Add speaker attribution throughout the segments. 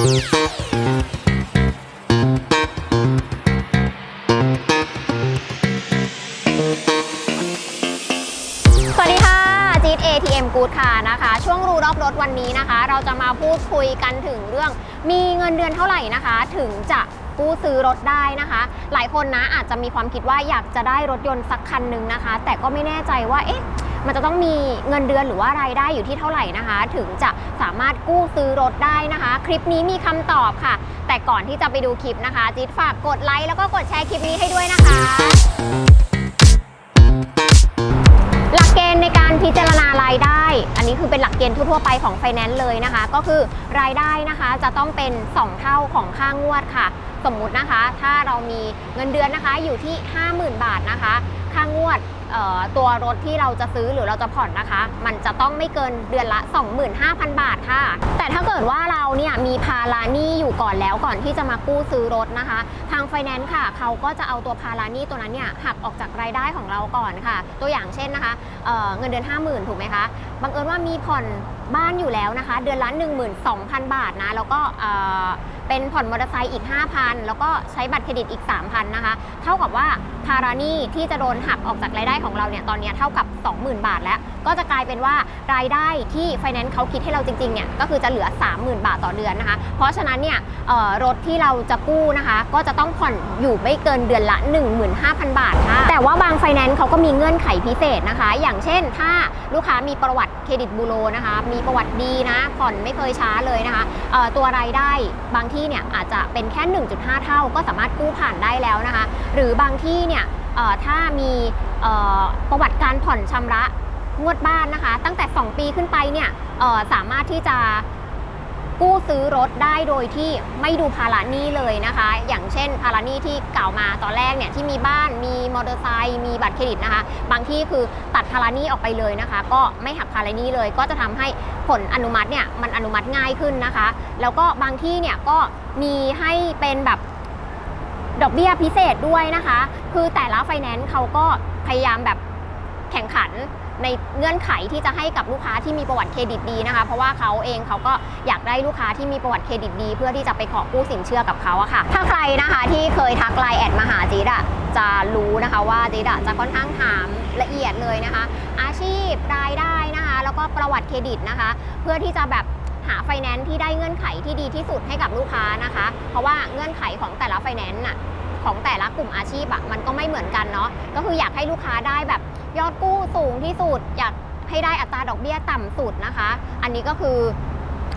Speaker 1: สวัสดีค่ะ จีด ATM Good ค่ะนะคะ ช่วงรู้รอบรถวันนี้นะคะ เราจะมาพูดคุยกันถึงเรื่อง มีเงินเดือนเท่าไหร่นะคะ ถึงจะกู้ซื้อรถได้นะคะ หลายคนนะอาจจะมีความคิดว่าอยากจะได้รถยนต์สักคันหนึ่งนะคะ แต่ก็ไม่แน่ใจว่าเอ๊ะ มันจะต้องมีเงินเดือนหรือว่ารายได้อยู่ที่เท่าไหร่นะคะ ถึงจะสามารถกู้ซื้อรถได้นะคะ คลิปนี้มีคำตอบค่ะ แต่ก่อนที่จะไปดูคลิปนะคะจี๊ดฝากกดไลค์แล้วก็กดแชร์คลิปนี้ให้ด้วยนะคะหลักเกณฑ์ในการพิจารณารายได้ อันนี้คือเป็นหลักเกณฑ์ทั่วไปของไฟแนนซ์เลยนะคะ ก็คือรายได้นะคะจะต้องเป็น 2 เท่าของค่างวดค่ะ สมมุตินะคะ ถ้าเรามีเงินเดือนนะคะอยู่ที่ 50,000 บาทนะคะ ค่างวด ตัวรถที่เราจะซื้อหรือเราจะผ่อนนะคะ มันจะต้องไม่เกินเดือนละ 25,000 บาทค่ะ แต่ถ้าเกิดว่าเราเนี่ยมีภาระหนี้อยู่ก่อนแล้วก่อนที่จะมากู้ซื้อรถนะคะ ทางไฟแนนซ์ค่ะ เขาก็จะเอาตัวภาระหนี้ตัวนั้นเนี่ยหักออกจากรายได้ของเราก่อนค่ะ ตัวอย่างเช่นนะคะเเงินเดือน 50,000 ถูกไหมคะบังเอิญว่ามีผ่อนบ้านอยู่แล้วนะคะ เดือนละ12,000 บาทนะแล้วก็ เป็นผ่อนมอเตอร์ไซค์อีก 5,000 แล้วก็ใช้บัตรเครดิตอีก 3,000 นะคะ เท่ากับว่าภาระหนี้ที่จะโดนหักออกจากรายได้ของเราเนี่ยตอนนี้เท่ากับ 20,000 บาทแล้ว ก็จะกลายเป็นว่ารายได้ที่ไฟแนนซ์เขาคิดให้เราจริงๆเนี่ยก็คือจะเหลือ 30,000 บาทต่อเดือนนะคะ เพราะฉะนั้นเนี่ยรถที่เราจะกู้นะคะ ก็จะต้องผ่อนอยู่ไม่เกินเดือนละ 15,000 บาทค่ะแต่ว่าบางไฟแนนซ์เขาก็มีเงื่อนไขพิเศษนะคะ อย่างเช่น ถ้าลูกค้ามีประวัติเครดิตบูโรนะคะ มีประวัติดีนะผ่อนไม่เคยช้าเลยนะคะตัวรายได้บางที่เนี่ยอาจจะเป็นแค่ 1.5 เท่าก็สามารถกู้ผ่านได้แล้วนะคะ หรือบางที่เนี่ยถ้ามีประวัติการผ่อนชำระงวดบ้านนะคะ ตั้งแต่ 2 ปีขึ้นไปเนี่ยสามารถที่จะ กู้ซื้อรถได้โดยที่ไม่ดูภาระหนี้เลยนะคะ อย่างเช่นภาระหนี้ที่กล่าวมาตอนแรกเนี่ยที่มีบ้านมีมอเตอร์ไซค์มีบัตรเครดิตนะคะ บางที่คือตัดภาระหนี้ออกไปเลยนะคะ ก็ไม่หักภาระหนี้เลย ก็จะทำให้ผลอนุมัติเนี่ยมันอนุมัติง่ายขึ้นนะคะ แล้วก็บางที่เนี่ยก็มีให้เป็นแบบดอกเบี้ยพิเศษด้วยนะคะ คือแต่ละไฟแนนซ์เขาก็พยายามแบบแข่งขัน ในเงื่อนไขที่จะให้กับลูกค้าที่มีประวัติเครดิตดีนะคะ เพราะว่าเขาเองเขาก็อยากได้ลูกค้าที่มีประวัติเครดิตดี เพื่อที่จะไปขอกู้สินเชื่อกับเขาอะค่ะ ถ้าใครนะคะที่เคยทักไลน์แอดมาหาจีดอะจะรู้นะคะว่าจีดอะจะค่อนข้างถามละเอียดเลยนะคะ อาชีพรายได้นะคะ แล้วก็ประวัติเครดิตนะคะ เพื่อที่จะแบบหาไฟแนนซ์ที่ได้เงื่อนไขที่ดีที่สุดให้กับลูกค้านะคะ เพราะว่าเงื่อนไขของแต่ละไฟแนนซ์น่ะ ของแต่ละกลุ่มอาชีพอะมันก็ไม่เหมือนกันเนาะก็คืออยากให้ลูกค้าได้แบบยอดกู้สูงที่สุด อยากให้ได้อัตราดอกเบี้ยต่ำสุดนะคะ อันนี้ก็คือ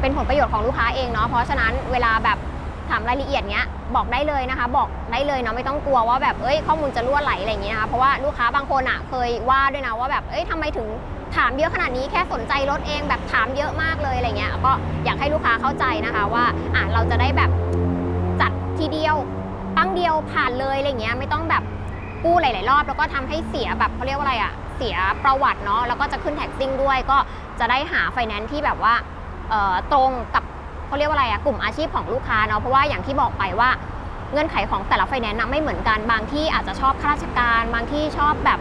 Speaker 1: เป็นผลประโยชน์ของลูกค้าเองเนาะเพราะฉะนั้นเวลาแบบถามรายละเอียดเนี้ยบอกได้เลยนะคะ บอกได้เลยเนาะไม่ต้องกลัวว่าแบบเอ้ยข้อมูลจะรั่วไหลอะไรอย่างเงี้ยนะคะเพราะว่าลูกค้าบางคนอะเคยว่าด้วยนะว่าแบบเอ้ยทำไมถึงถามเยอะขนาดนี้แค่สนใจรถเองแบบถามเยอะมากเลยอะไรเงี้ยก็อยากให้ลูกค้าเข้าใจนะคะว่าอะเราจะได้แบบจัดทีเดียว ตั้งเดียวผ่านเลยอะไรเงี้ยไม่ต้องแบบกู้หลาย ๆ รอบ แล้วก็ทำให้เสียแบบเขาเรียกว่าอะไรอะเสียประวัติเนาะแล้วก็จะขึ้นแท็กซิ่งด้วย ก็จะได้หาไฟแนนซ์ที่แบบว่าตรงกับเขาเรียกว่าอะไรอะกลุ่มอาชีพของลูกค้าเนาะเพราะว่าอย่างที่บอกไปว่าเงื่อนไขของแต่ละไฟแนนซ์นะไม่เหมือนกันบางที่อาจจะชอบข้าราชการ บางที่ชอบแบบ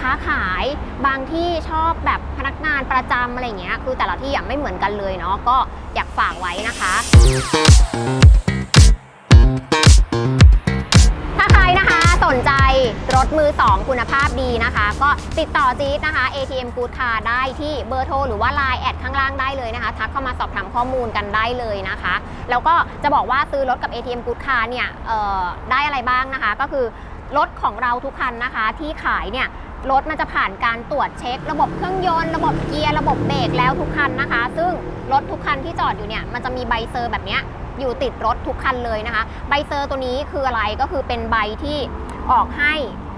Speaker 1: ค้าขาย บางที่ชอบแบบพนักงานประจำอะไรเงี้ยคือแต่ละที่อะไม่เหมือนกันเลยเนาะก็อยากฝากไว้นะคะ รถมือ 2 คุณภาพดีนะคะ ก็ติดต่อจี๊ดนะคะ ATM Good Car ได้ที่เบอร์โทรหรือว่า Line แอดข้างล่างได้เลยนะคะ ทักเข้ามาสอบถามข้อมูลกันได้เลยนะคะ แล้วก็จะบอกว่าซื้อรถกับ ATM Good Car เนี่ยเอ่อได้อะไรบ้างนะคะ ก็คือรถของเราทุกคันนะคะที่ขายเนี่ยรถมันจะผ่านการตรวจเช็ค ระบบเครื่องยนต์ระบบเกียร์ระบบเบรกแล้วทุกคันนะคะ ซึ่งรถทุกคันที่จอดอยู่เนี่ยมันจะมีใบเซอร์แบบนี้อยู่ติดรถทุกคันเลยนะคะ ใบเซอร์ตัวนี้คืออะไรก็คือเป็นใบที่ ออกให้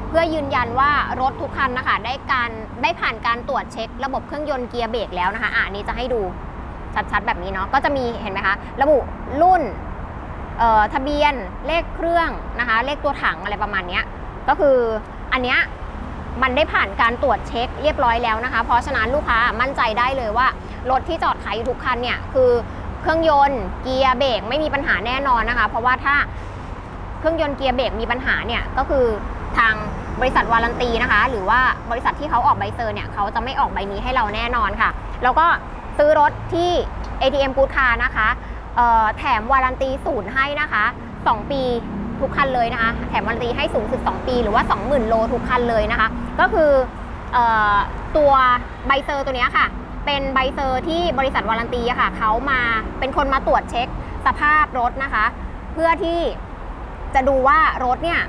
Speaker 1: เพื่อยืนยันว่ารถทุกคันนะคะได้การได้ผ่านการตรวจเช็ค ระบบเครื่องยนต์เกียร์เบรกแล้วนะคะอะอันนี้จะให้ดูชัดๆ แบบนี้เนาะก็จะมีเห็นไหมคะ ระบุรุ่นทะเบียนเลขเครื่องนะคะ เลขตัวถังอะไรประมาณนี้ก็คืออันเนี้ยมันได้ผ่านการตรวจเช็คเรียบร้อยแล้วนะคะ เพราะฉะนั้นลูกค้ามั่นใจได้เลยว่ารถที่จอดขายอยู่ทุกคันเนี่ยคือเครื่องยนต์เกียร์เบรกไม่มีปัญหาแน่นอนนะคะ เพราะว่าถ้า เครื่องยนต์เกียร์เบรกมีปัญหาเนี่ยก็คือทางบริษัทวารันตีนะคะ หรือว่าบริษัทที่เขาออกใบเซอร์เนี่ยเขาจะไม่ออกใบนี้ให้เราแน่นอนค่ะ แล้วก็ซื้อรถที่ ATM Good Car นะคะแถมวารันตีศูนย์ให้นะคะ 2 ปีทุกคันเลยนะคะ แถมวารันตีให้สูงสุด 2 ปีหรือว่า 20,000 โลทุกคันเลยนะคะ ก็คืออตัวใบเซอร์ตัวนี้ค่ะ เป็นใบเซอร์ที่บริษัทวารันตีอะค่ะเขามาเป็นคนมาตรวจเช็คสภาพรถนะคะ เพื่อที่ จะดูว่ารถเนี่ย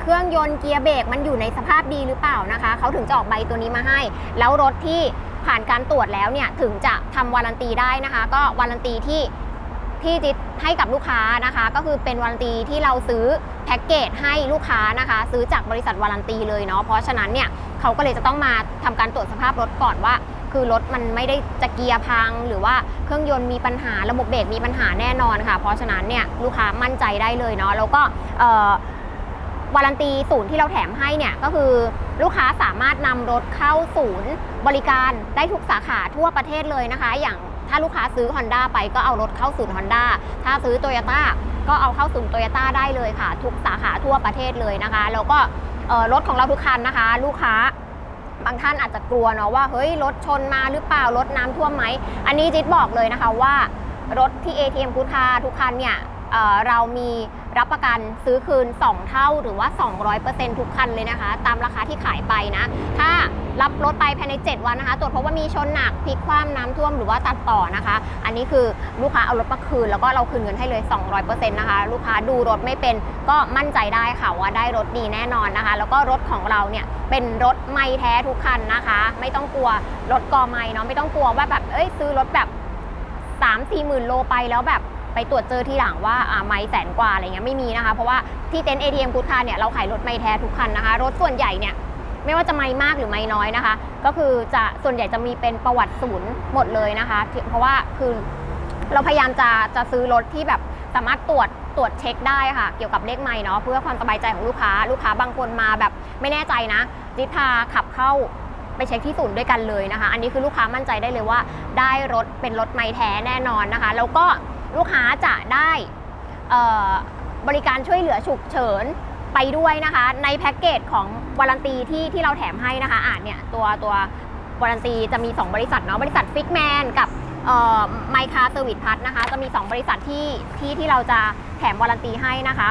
Speaker 1: เครื่องยนต์เกียร์เบรกมันอยู่ในสภาพดีหรือเปล่านะคะเขาถึงจะออกใบตัวนี้มาให้ แล้วรถที่ผ่านการตรวจแล้วเนี่ยถึงจะทำวารันตีได้นะคะ ก็วารันตีที่ที่จิตให้กับลูกค้านะคะ ก็คือเป็นวารันตีที่เราซื้อแพ็กเกจให้ลูกค้านะคะ ซื้อจากบริษัทวารันตีเลยเนาะเพราะฉะนั้นเนี่ยเขาก็เลยจะต้องมาทำการตรวจสภาพรถก่อนว่า คือรถมันไม่ได้จะเกียร์พัง หรือว่าเครื่องยนต์มีปัญหาระบบเบรกมีปัญหาแน่นอนค่ะ เพราะฉะนั้นเนี่ยลูกค้ามั่นใจได้เลยเนาะแล้วก็วารันตีศูนย์ที่เราแถมให้เนี่ยก็คือลูกค้าสามารถนำรถเข้าศูนย์บริการได้ทุกสาขาทั่วประเทศเลยนะคะ อย่างถ้าลูกค้าซื้อ Honda ไปก็เอารถเข้าศูนย์ Honda ถ้าซื้อ Toyota ก็เอาเข้าศูนย์ Toyota ได้เลยค่ะ ทุกสาขาทั่วประเทศเลยนะคะ แล้วก็รถของเราทุกคันนะคะ ลูกค้า บางท่านอาจจะกลัวเนาะว่าเฮ้ยรถชนมาหรือเปล่ารถน้ำท่วมไหมอันนี้จิ๊ดบอกเลยนะคะว่ารถที่ ATM กูดคาทุกคันเนี่ยเเรามี รับประกันซื้อคืน 2 เท่าหรือว่า 200%ทุกคันเลยนะคะ ตามราคาที่ขายไปนะ ถ้ารับรถไปภายใน 7 วันนะคะ ตรวจพบว่ามีชนหนักพลิกคว่ำน้ำท่วมหรือว่าตัดต่อนะคะ อันนี้คือลูกค้าเอารถมาคืน แล้วก็เราคืนเงินให้เลย 200%นะคะ ลูกค้าดูรถไม่เป็นก็มั่นใจได้ค่ะว่าได้รถดีแน่นอนนะคะ แล้วก็รถของเราเนี่ยเป็นรถไม่แท้ทุกคันนะคะ ไม่ต้องกลัวรถกอไม่เนาะไม่ต้องกลัวว่าแบบเอ้ยซื้อรถแบบ3 4หมื่นโลไปแล้วแบบ ไปตรวจเจอทีหลังว่าอ่าไม่แสนกว่าอะไรเงี้ยไม่มีนะคะ เพราะว่าที่เต็นท์ ATM กูดคาร์เนี่ยเราขายรถไม่แท้ทุกคันนะคะ รถส่วนใหญ่เนี่ยไม่ว่าจะไม่มากหรือไม่น้อยนะคะ ก็คือจะส่วนใหญ่จะมีเป็นประวัติศูนย์หมดเลยนะคะ เพราะว่าคือเราพยายามจะจะซื้อรถที่แบบสามารถตรวจตรวจเช็คได้ค่ะ เกี่ยวกับเลขไม่เนาะเพื่อความสบายใจของลูกค้า ลูกค้าบางคนมาแบบไม่แน่ใจนะจิพาขับเข้าไปเช็คที่ศูนย์ด้วยกันเลยนะคะ อันนี้คือลูกค้ามั่นใจได้เลยว่า ได้รถเป็นรถไม่แท้แน่นอนนะคะ แล้วก็ ลูกค้าจะได้บริการช่วยเหลือฉุกเฉินไปด้วยนะคะ ในแพ็กเกจของวารันตีที่ที่เราแถมให้นะคะอ่านเนี่ยตัวตัววารันตีจะมี 2 บริษัทเนาะบริษัทฟิกแมนกับไมคาเซอร์วิสพัทนะคะ จะมี 2 บริษัทที่ที่ที่เราจะแถมวารันตีให้นะคะ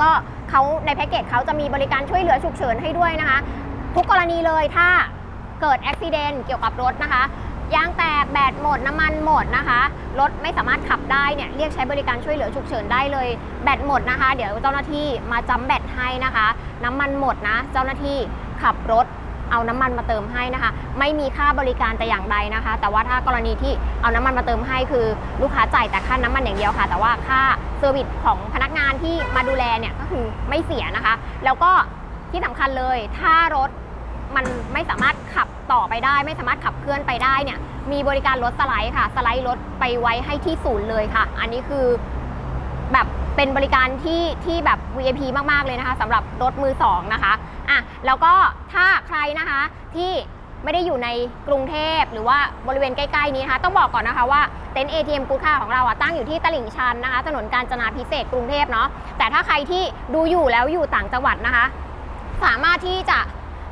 Speaker 1: ก็เขาในแพ็กเกจเขาจะมีบริการช่วยเหลือฉุกเฉินให้ด้วยนะคะ ทุกกรณีเลยถ้าเกิดอุบิเหตุเกี่ยวกับรถนะคะ ยางแตกแบตหมดน้ำมันหมดนะคะรถไม่สามารถขับได้เนี่ยเรียกใช้บริการช่วยเหลือฉุกเฉินได้เลย แบตหมดนะคะ เดี๋ยวเจ้าหน้าที่มาจำแบตให้นะคะ น้ำมันหมดนะ เจ้าหน้าที่ขับรถเอาน้ำมันมาเติมให้นะคะ ไม่มีค่าบริการแต่อย่างใดนะคะ แต่ว่าถ้ากรณีที่เอาน้ำมันมาเติมให้คือ ลูกค้าจ่ายแต่ค่าน้ำมันอย่างเดียวค่ะ แต่ว่าค่าเซอร์วิสของพนักงานที่มาดูแลเนี่ยก็คือไม่เสียนะคะ แล้วก็ที่สำคัญเลยถ้ารถ มันไม่สามารถขับต่อไปได้ ไม่สามารถขับเคลื่อนไปได้เนี่ยมีบริการรถสไลด์ค่ะ สไลด์รถไปไว้ให้ที่ศูนย์เลยค่ะ อันนี้คือแบบเป็นบริการที่ที่แบบ VIP มาก ๆ เลยนะคะสำหรับรถมือสองนะคะอะแล้วก็ถ้าใครนะคะที่ไม่ได้อยู่ในกรุงเทพหรือว่าบริเวณใกล้ ๆ นี้นะคะต้องบอกก่อนนะคะว่าเต็นท์ ATM กูค่าของเราอะตั้งอยู่ที่ตลิ่งชันนะคะ ถนนกาญจนาพิเศษกกรุงเทพเนาะแต่ถ้าใครที่ดูอยู่แล้วอยู่ต่างจังหวัดนะคะ สามารถที่จะ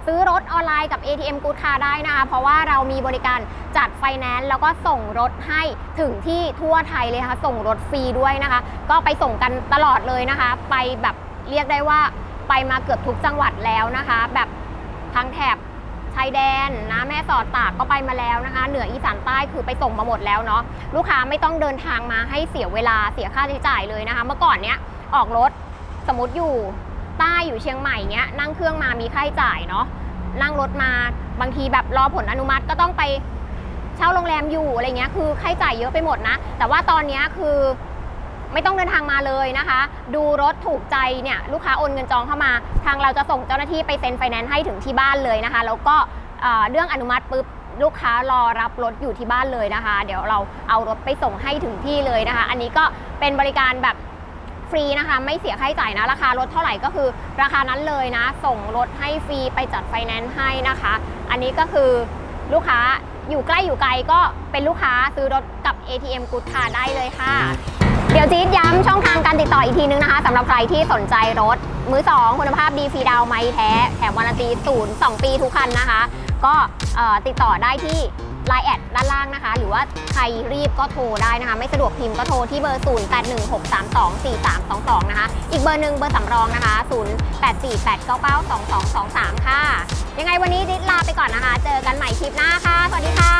Speaker 1: ซื้อรถออนไลน์กับ ATM Good Car ได้นะคะเพราะว่าเรามีบริการจัดไฟแนนซ์แล้วก็ส่งรถให้ถึงที่ทั่วไทยเลยนะคะส่งรถฟรีด้วยนะคะ ก็ไปส่งกันตลอดเลยนะคะ ไปแบบเรียกได้ว่าไปมาเกือบทุกจังหวัดแล้วนะคะ แบบทางแถบชายแดนนะแม่สอดตากก็ไปมาแล้วนะคะ เหนืออีสานใต้คือไปส่งมาหมดแล้วเนาะลูกค้าไม่ต้องเดินทางมาให้เสียเวลาเสียค่าใช้จ่ายเลยนะคะ เมื่อก่อนเนี้ยออกรถสมมติอยู่ ใต้อยู่เชียงใหม่เนี้ยนั่งเครื่องมามีค่าใช้จ่ายเนาะนั่งรถมาบางทีแบบรอผลอนุมัติก็ต้องไปเช่าโรงแรมอยู่อะไรเงี้ยคือค่าใช้จ่ายเยอะไปหมดนะ แต่ว่าตอนนี้คือไม่ต้องเดินทางมาเลยนะคะ ดูรถถูกใจเนี่ยลูกค้าโอนเงินจองเข้ามา ทางเราจะส่งเจ้าหน้าที่ไปเซ็นไฟแนนซ์ให้ถึงที่บ้านเลยนะคะ แล้วก็เอ่อเรื่องอนุมัติปุ๊บลูกค้ารอรับรถอยู่ที่บ้านเลยนะคะ เดี๋ยวเราเอารถไปส่งให้ถึงที่เลยนะคะ อันนี้ก็เป็นบริการแบบ ฟรีนะคะ ไม่เสียค่าใช้จ่ายนะ ราคารถเท่าไหร่ก็คือ ราคานั้นเลยนะ ส่งรถให้ฟรีไปจัดไฟแนนซ์ให้นะคะ อันนี้ก็คือลูกค้าอยู่ใกล้อยู่ไกลก็เป็นลูกค้าซื้อรถกับ ATM Good Car ได้เลยค่ะ เดี๋ยวจี๊ดย้ำช่องทางการติดต่ออีกทีนึงนะคะสำหรับใครที่สนใจรถ มือ 2 คุณภาพดีฟรีดาวน์ไม่แท้ แถมวารันตีศูนย์2ปีทุกคันนะคะ ก็ติดต่อได้ที่ ไลน์แอดด้านล่างนะคะ หรือว่าใครรีบก็โทรได้นะคะ ไม่สะดวกพิมพ์ก็โทรที่เบอร์ 0816324322 นะคะ อีกเบอร์หนึ่งเบอร์สำรองนะคะ 0848992223 ค่ะ ยังไงวันนี้ดิสลาไปก่อนนะคะ เจอกันใหม่คลิปหน้าค่ะ สวัสดีค่ะ